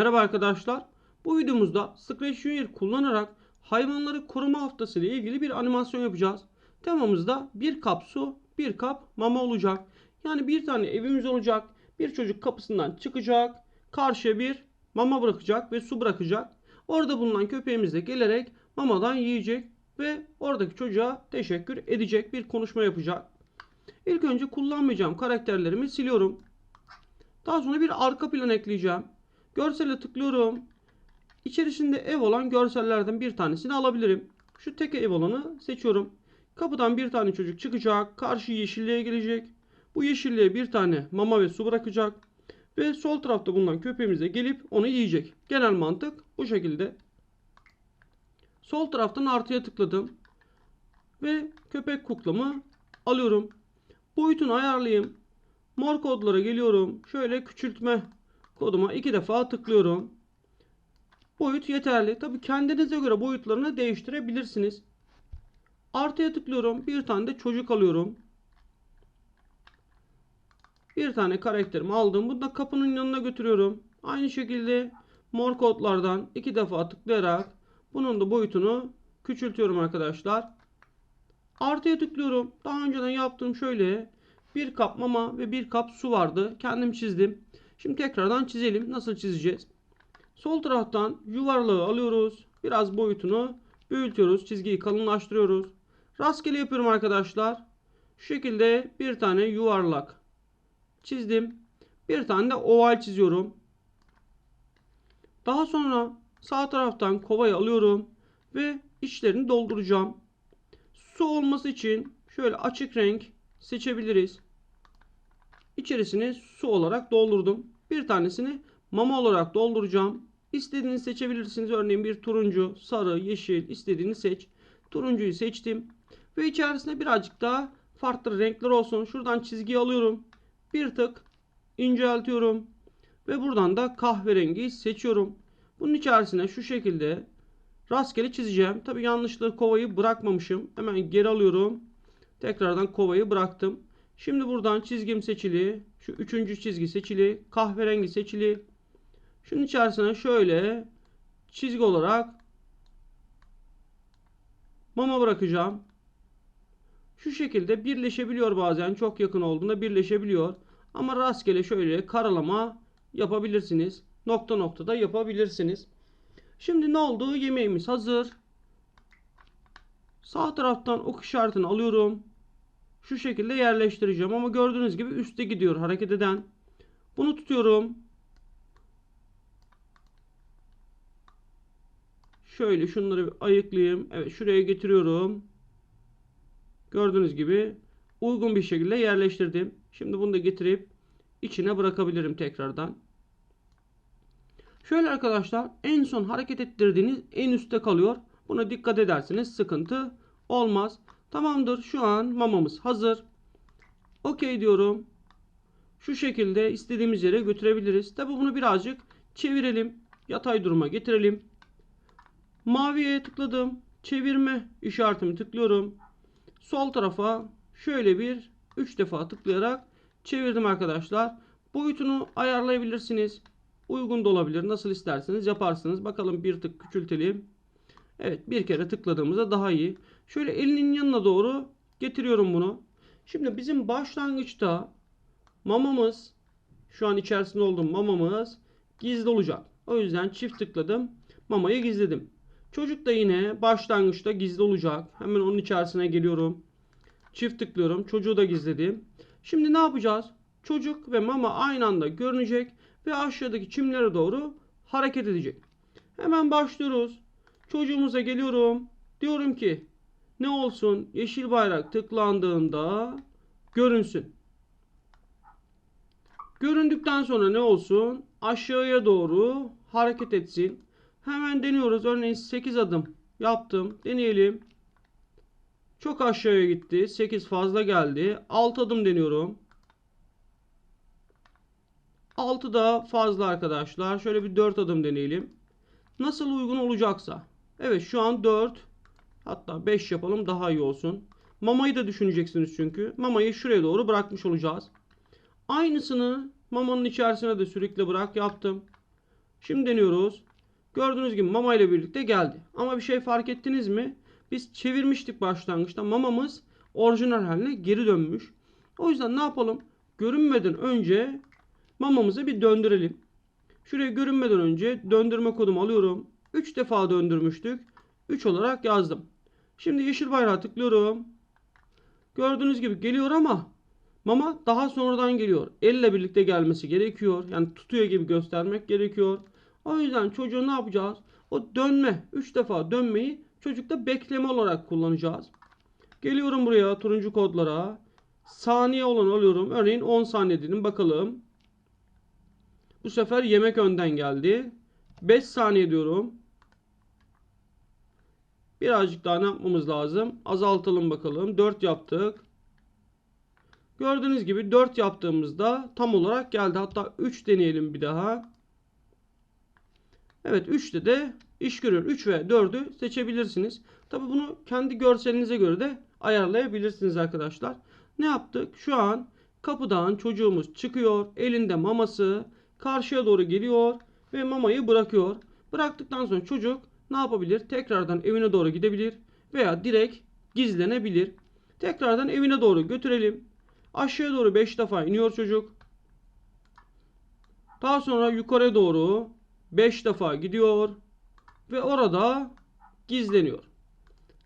Merhaba arkadaşlar. Bu videomuzda Scratch Junior kullanarak hayvanları koruma haftası ile ilgili bir animasyon yapacağız. Temamızda bir kap su, bir kap mama olacak. Yani bir tane evimiz olacak. Bir çocuk kapısından çıkacak. Karşıya bir mama bırakacak ve su bırakacak. Orada bulunan köpeğimiz de gelerek mamadan yiyecek ve oradaki çocuğa teşekkür edecek bir konuşma yapacak. İlk önce kullanmayacağım karakterlerimi siliyorum. Daha sonra bir arka plan ekleyeceğim. Görsele tıklıyorum. İçerisinde ev olan görsellerden bir tanesini alabilirim. Şu tek ev olanı seçiyorum. Kapıdan bir tane çocuk çıkacak. Karşı yeşilliğe gelecek. Bu yeşilliğe bir tane mama ve su bırakacak. Ve sol tarafta bulunan köpeğimiz de gelip onu yiyecek. Genel mantık bu şekilde. Sol taraftan artıya tıkladım. Ve köpek kuklamı alıyorum. Boyutunu ayarlayayım. Mor kodlara geliyorum. Şöyle küçültme koduma iki defa tıklıyorum. Boyut yeterli. Tabi kendinize göre boyutlarını değiştirebilirsiniz. Artıya tıklıyorum. Bir tane de çocuk alıyorum. Bir tane karakterimi aldım. Bunu da kapının yanına götürüyorum. Aynı şekilde mor kodlardan iki defa tıklayarak bunun da boyutunu küçültüyorum arkadaşlar. Artıya tıklıyorum. Daha önceden yaptığım şöyle bir kap mama ve bir kap su vardı. Kendim çizdim. Şimdi tekrardan çizelim. Nasıl çizeceğiz? Sol taraftan yuvarlağı alıyoruz. Biraz boyutunu büyütüyoruz. Çizgiyi kalınlaştırıyoruz. Rastgele yapıyorum arkadaşlar. Şu şekilde bir tane yuvarlak çizdim. Bir tane de oval çiziyorum. Daha sonra sağ taraftan kovayı alıyorum ve içlerini dolduracağım. Su olması için şöyle açık renk seçebiliriz. İçerisini su olarak doldurdum. Bir tanesini mama olarak dolduracağım. İstediğinizi seçebilirsiniz. Örneğin bir turuncu, sarı, yeşil istediğini seç. Turuncuyu seçtim. Ve içerisine birazcık daha farklı renkler olsun. Şuradan çizgi alıyorum. Bir tık inceltiyorum. Ve buradan da kahverengi seçiyorum. Bunun içerisine şu şekilde rastgele çizeceğim. Tabi yanlışlıkla kovayı bırakmamışım. Hemen geri alıyorum. Tekrardan kovayı bıraktım. Şimdi buradan çizgim seçili. Şu üçüncü çizgi seçili. Kahverengi seçili. Şunun içerisine şöyle çizgi olarak mama bırakacağım. Şu şekilde birleşebiliyor bazen. Çok yakın olduğunda birleşebiliyor. Ama rastgele şöyle karalama yapabilirsiniz. Nokta nokta da yapabilirsiniz. Şimdi ne oldu? Yemeğimiz hazır. Sağ taraftan ok işaretini alıyorum. Şu şekilde yerleştireceğim ama gördüğünüz gibi üstte gidiyor hareket eden. Bunu tutuyorum. Şöyle şunları bir ayıklayayım. Evet şuraya getiriyorum. Gördüğünüz gibi uygun bir şekilde yerleştirdim. Şimdi bunu da getirip içine bırakabilirim tekrardan. Şöyle arkadaşlar en son hareket ettirdiğiniz en üstte kalıyor. Buna dikkat ederseniz sıkıntı olmaz. Tamamdır şu an mamamız hazır. Okey diyorum. Şu şekilde istediğimiz yere götürebiliriz. Tabi bunu birazcık çevirelim. Yatay duruma getirelim. Maviye tıkladım. Çevirme işaretimi tıklıyorum. Sol tarafa şöyle bir 3 defa tıklayarak çevirdim arkadaşlar. Boyutunu ayarlayabilirsiniz. Uygun da olabilir. Nasıl isterseniz yaparsınız. Bakalım bir tık küçültelim. Evet bir kere tıkladığımızda daha iyi. Şöyle elinin yanına doğru getiriyorum bunu. Şimdi bizim başlangıçta mamamız şu an içerisinde olduğum mamamız gizli olacak. O yüzden çift tıkladım. Mamayı gizledim. Çocuk da yine başlangıçta gizli olacak. Hemen onun içerisine geliyorum. Çift tıklıyorum. Çocuğu da gizledim. Şimdi ne yapacağız? Çocuk ve mama aynı anda görünecek ve aşağıdaki çimlere doğru hareket edecek. Hemen başlıyoruz. Çocuğumuza geliyorum. Diyorum ki ne olsun yeşil bayrak tıklandığında görünsün. Göründükten sonra ne olsun? Aşağıya doğru hareket etsin. Hemen deniyoruz. Örneğin 8 adım yaptım. Deneyelim. Çok aşağıya gitti. 8 fazla geldi. 6 adım deniyorum. 6 da fazla arkadaşlar. Şöyle bir 4 adım deneyelim. Nasıl uygun olacaksa. Evet şu an 4. Hatta 5 yapalım daha iyi olsun. Mamayı da düşüneceksiniz çünkü. Mamayı şuraya doğru bırakmış olacağız. Aynısını mamanın içerisine de sürekli bırak yaptım. Şimdi deniyoruz. Gördüğünüz gibi mama ile birlikte geldi. Ama bir şey fark ettiniz mi? Biz çevirmiştik başlangıçta. Mamamız orijinal haline geri dönmüş. O yüzden ne yapalım? Görünmeden önce mamamızı bir döndürelim. Şuraya görünmeden önce döndürme kodumu alıyorum. 3 defa döndürmüştük. 3 olarak yazdım. Şimdi yeşil bayrağı tıklıyorum. Gördüğünüz gibi geliyor ama mama daha sonradan geliyor. Elle birlikte gelmesi gerekiyor. Yani tutuyor gibi göstermek gerekiyor. O yüzden çocuğu ne yapacağız? O dönme, 3 defa dönmeyi çocukta bekleme olarak kullanacağız. Geliyorum buraya turuncu kodlara. Saniye olan alıyorum. Örneğin 10 saniye dedim bakalım. Bu sefer yemek önden geldi. 5 saniye diyorum. Birazcık daha ne yapmamız lazım? Azaltalım bakalım. 4 yaptık. Gördüğünüz gibi 4 yaptığımızda tam olarak geldi. Hatta 3 deneyelim bir daha. Evet 3'te de iş görüyor. 3 ve 4'ü seçebilirsiniz. Tabi bunu kendi görselinize göre de ayarlayabilirsiniz arkadaşlar. Ne yaptık? Şu an kapıdan çocuğumuz çıkıyor. Elinde maması karşıya doğru geliyor ve mamayı bırakıyor. Bıraktıktan sonra çocuk ne yapabilir? Tekrardan evine doğru gidebilir veya direkt gizlenebilir. Tekrardan evine doğru götürelim. Aşağıya doğru 5 defa iniyor çocuk. Daha sonra yukarı doğru 5 defa gidiyor ve orada gizleniyor.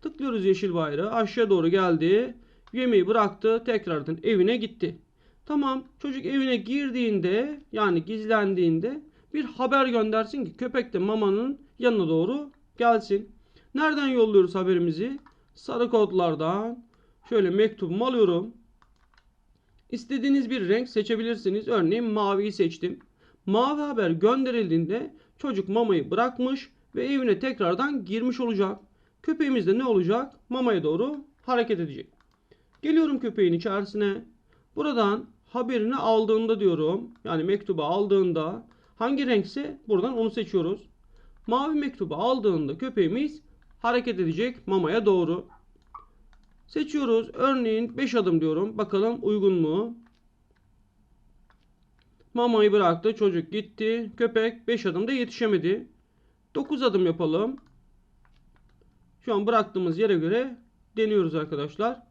Tıklıyoruz yeşil bayrağı. Aşağı doğru geldi. Yemeği bıraktı. Tekrardan evine gitti. Tamam. Çocuk evine girdiğinde yani gizlendiğinde bir haber göndersin ki köpek de mamanın yanına doğru gelsin. Nereden yolluyoruz haberimizi? Sarı kodlardan. Şöyle mektubumu alıyorum. İstediğiniz bir renk seçebilirsiniz. Örneğin maviyi seçtim. Mavi haber gönderildiğinde çocuk mamayı bırakmış ve evine tekrardan girmiş olacak. Köpeğimiz de ne olacak? Mamaya doğru hareket edecek. Geliyorum köpeğin içerisine. Buradan haberini aldığında diyorum. Yani mektubu aldığında hangi renkse buradan onu seçiyoruz. Mavi mektubu aldığında köpeğimiz hareket edecek mamaya doğru. Seçiyoruz. Örneğin 5 adım diyorum. Bakalım uygun mu? Mamayı bıraktı. Çocuk gitti. Köpek 5 adımda yetişemedi. 9 adım yapalım. Şu an bıraktığımız yere göre deniyoruz arkadaşlar.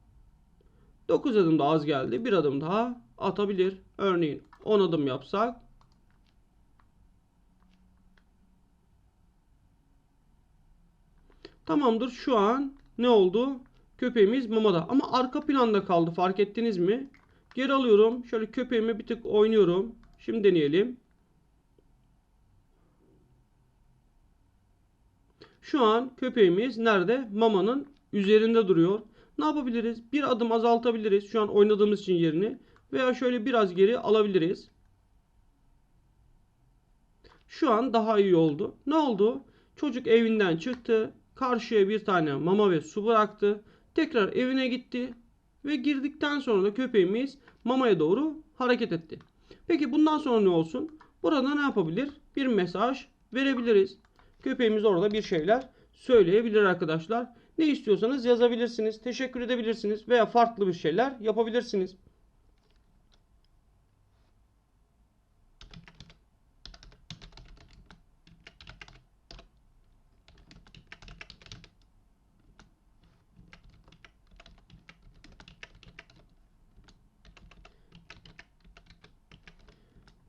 9 adım da az geldi. Bir adım daha atabilir. Örneğin 10 adım yapsak. Tamamdır. Şu an ne oldu? Köpeğimiz mamada. Ama arka planda kaldı. Fark ettiniz mi? Geri alıyorum. Şöyle köpeğimi bir tık oynuyorum. Şimdi deneyelim. Şu an köpeğimiz nerede? Mamanın üzerinde duruyor. Ne yapabiliriz? Bir adım azaltabiliriz. Şu an oynadığımız için yerini. Veya şöyle biraz geri alabiliriz. Şu an daha iyi oldu. Ne oldu? Çocuk evinden çıktı. Karşıya bir tane mama ve su bıraktı. Tekrar evine gitti. Ve girdikten sonra da köpeğimiz mamaya doğru hareket etti. Peki bundan sonra ne olsun? Burada ne yapabilir? Bir mesaj verebiliriz. Köpeğimiz orada bir şeyler söyleyebilir arkadaşlar. Ne istiyorsanız yazabilirsiniz. Teşekkür edebilirsiniz. Veya farklı bir şeyler yapabilirsiniz.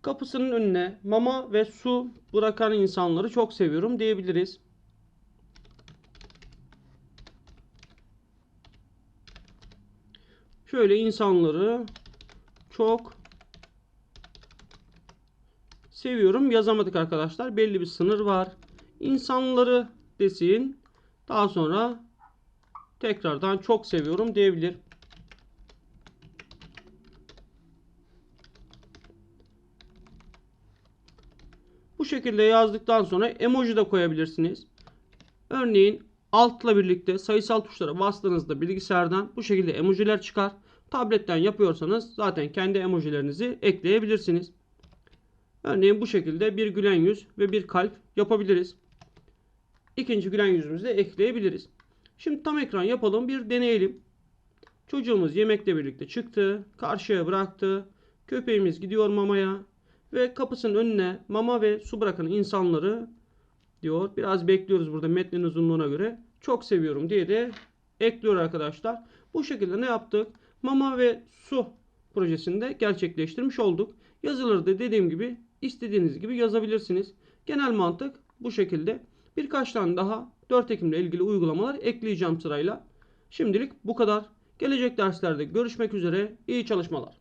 Kapısının önüne mama ve su bırakan insanları çok seviyorum diyebiliriz. Şöyle insanları çok seviyorum yazamadık arkadaşlar. Belli bir sınır var. İnsanları desin. Daha sonra tekrardan çok seviyorum diyebilir. Bu şekilde yazdıktan sonra emoji de koyabilirsiniz. Örneğin altla birlikte sayısal tuşlara bastığınızda bilgisayardan bu şekilde emojiler çıkar. Tabletten yapıyorsanız zaten kendi emojilerinizi ekleyebilirsiniz. Örneğin bu şekilde bir gülen yüz ve bir kalp yapabiliriz. İkinci gülen yüzümüzü de ekleyebiliriz. Şimdi tam ekran yapalım bir deneyelim. Çocuğumuz yemekle birlikte çıktı. Karşıya bıraktı. Köpeğimiz gidiyor mamaya. Ve kapısının önüne mama ve su bırakan insanları diyor. Biraz bekliyoruz burada metnin uzunluğuna göre. Çok seviyorum diye de ekliyor arkadaşlar. Bu şekilde ne yaptık? Mama ve su projesinde gerçekleştirmiş olduk. Yazıları da dediğim gibi istediğiniz gibi yazabilirsiniz. Genel mantık bu şekilde. Birkaç tane daha 4 Ekim'le ilgili uygulamalar ekleyeceğim sırayla. Şimdilik bu kadar. Gelecek derslerde görüşmek üzere. İyi çalışmalar.